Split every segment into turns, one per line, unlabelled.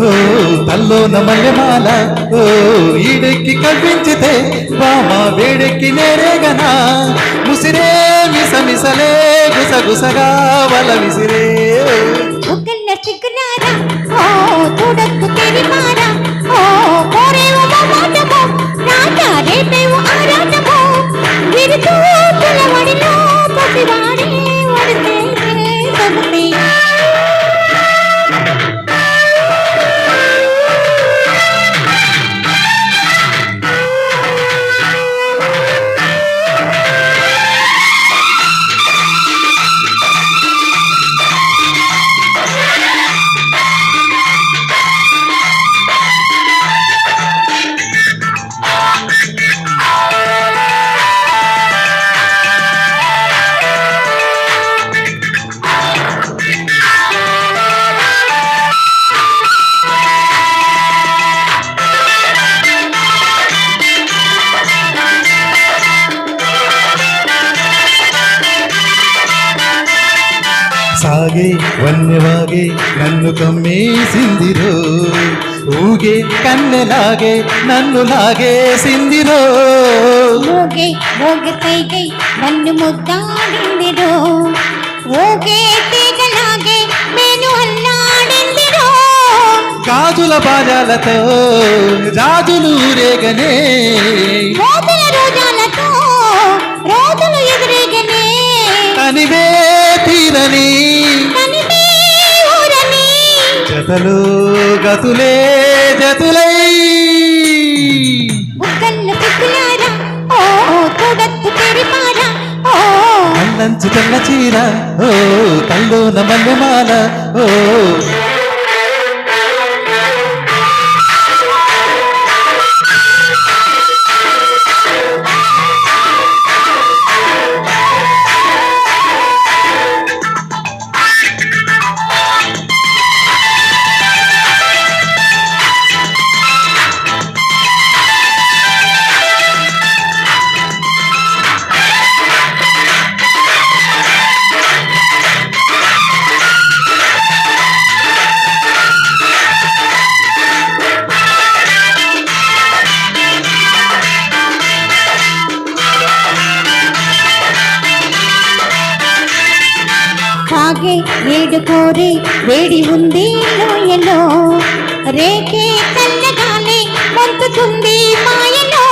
ఓ తల్లోన మల్లెమాల ఓ ఈడెక్కి కల్పించితే బామ వేడెక్కి నేరేగనా? ముసిరే మిస మిసలే గుసగుసగా వల విసిరే.
ఒక్కళ్ళ ఓ
సాగే వన్యవాగే నన్ను కమ్మేసిందిరో ఊగే కన్నెలాగే నన్ను లాగేసిందిరో
మోగే మోగ కైగై నన్ను ముద్దాడిందిరో. ఓగే తీగలాగే నేను అల్లాడిందిరో
గాజుల బాజాలతో రాజులు రేగనే
మోతుల రోజులు ఎదురేగనే.
కనివే తీరని. జతలు గతులే జతులై. అల్లంచు తెల్ల చీర ఓ కల్లోన మల్లెమాల ఓ.
కాగే ఏడు కోరి వేడి ఉంది లోయలో. రేకే చల్లగాలి మంతుతుంది మాయలో.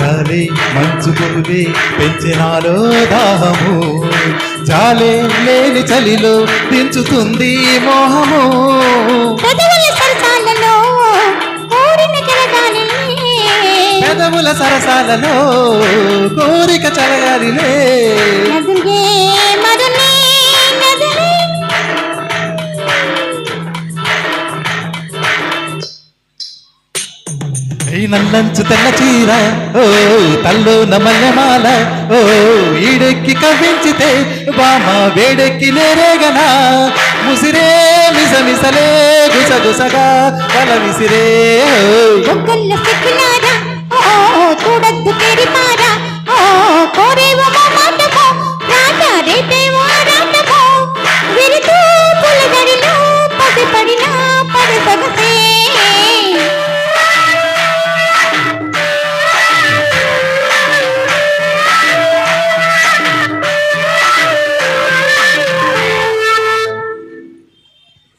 గాలి మంచు కొలువే పెంచినాలో దాహము. జాలే లేని చలిలో దించుతుంది మోహము.
పెదవుల సరసాలలో
కోరిక చలగాలిలే. ఈ నల్లంచు తెల్ల చీర ఓ తల్లో నమల్లమాల ఓ ఈడెక్కి కవ్వించితే బామ వేడెక్కి లేరేగనా ముసిరే మిసమిసలే గుసగుసగా వల విసిరే